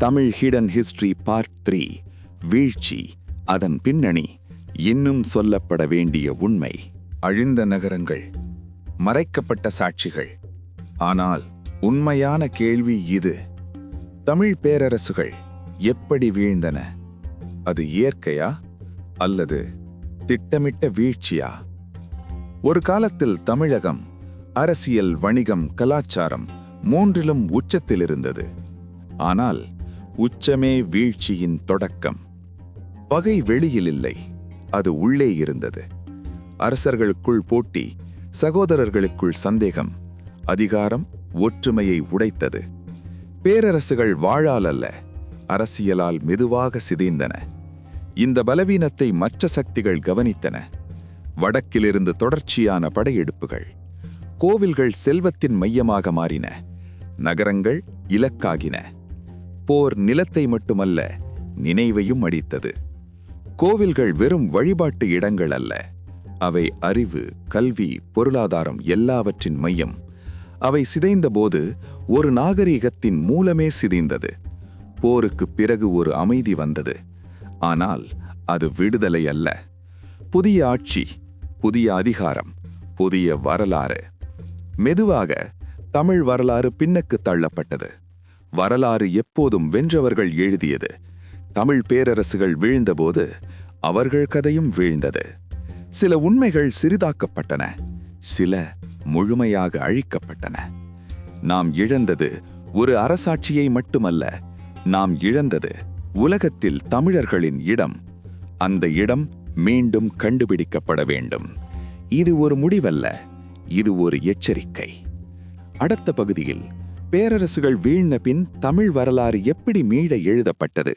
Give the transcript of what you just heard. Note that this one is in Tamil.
Tamil hidden history part three வீழ்ச்சி அதன் பின்னணி இன்னும் சொல்லப்பட வேண்டிய உண்மை. அழிந்த நகரங்கள் மறைக்கப்பட்ட சாட்சிகள். ஆனால் உண்மையான கேள்வி இது. தமிழ் பேரரசுகள் எப்படி வீழ்ந்தன? அது இயற்கையா அல்லது திட்டமிட்ட வீழ்ச்சியா? ஒரு காலத்தில் தமிழகம் அரசியல் வணிகம் கலாச்சாரம் மூன்றிலும் உச்சத்தில் இருந்தது ஆனால் உச்சமே வீழ்ச்சியின் தொடக்கம். பகை வெளியில் இல்லை அது உள்ளே இருந்தது. அரசர்களுக்குள் போட்டி சகோதரர்களுக்குள் சந்தேகம் அதிகாரம் ஒற்றுமையை உடைத்தது. பேரரசுகள் வாழால் அல்ல அரசியலால் மெதுவாக சிதைந்தன. இந்த பலவீனத்தை மற்ற சக்திகள் கவனித்தன. வடக்கிலிருந்து தொடர்ச்சியான படையெடுப்புகள் கோவில்கள் செல்வத்தின் மையமாக மாறின நகரங்கள் இலக்காகின. போர் நிலத்தை மட்டுமல்ல நினைவையும் அடித்தது. கோவில்கள் வெறும் வழிபாட்டு இடங்கள் அல்ல. அவை அறிவு கல்வி பொருளாதாரம் எல்லாவற்றின் மையம். அவை சிதைந்தபோது ஒரு நாகரிகத்தின் மூலமே சிதைந்தது. போருக்குப் பிறகு ஒரு அமைதி வந்தது. ஆனால் அது விடுதலை அல்ல. புதிய ஆட்சி புதிய அதிகாரம் புதிய வரலாறு. மெதுவாக தமிழ் வரலாறு பின்னுக்கு தள்ளப்பட்டது. வரலாறு எப்போதும் வென்றவர்கள் எழுதியது. தமிழ் பேரரசுகள் வீழ்ந்தபோது அவர்கள் கதையும் வீழ்ந்தது. சில உண்மைகள் சிறிதாக்கப்பட்டன சில முழுமையாக அழிக்கப்பட்டன. நாம் இழந்தது ஒரு அரசாட்சியை மட்டுமல்ல நாம் இழந்தது உலகத்தில் தமிழர்களின் இடம். அந்த இடம் மீண்டும் கண்டுபிடிக்கப்பட வேண்டும். இது ஒரு முடிவல்ல இது ஒரு எச்சரிக்கை. அடுத்த பகுதியில் பேரரசுகள் வீழ்ந்த பின் தமிழ் வரலாறு எப்படி மீள எழுதப்பட்டது?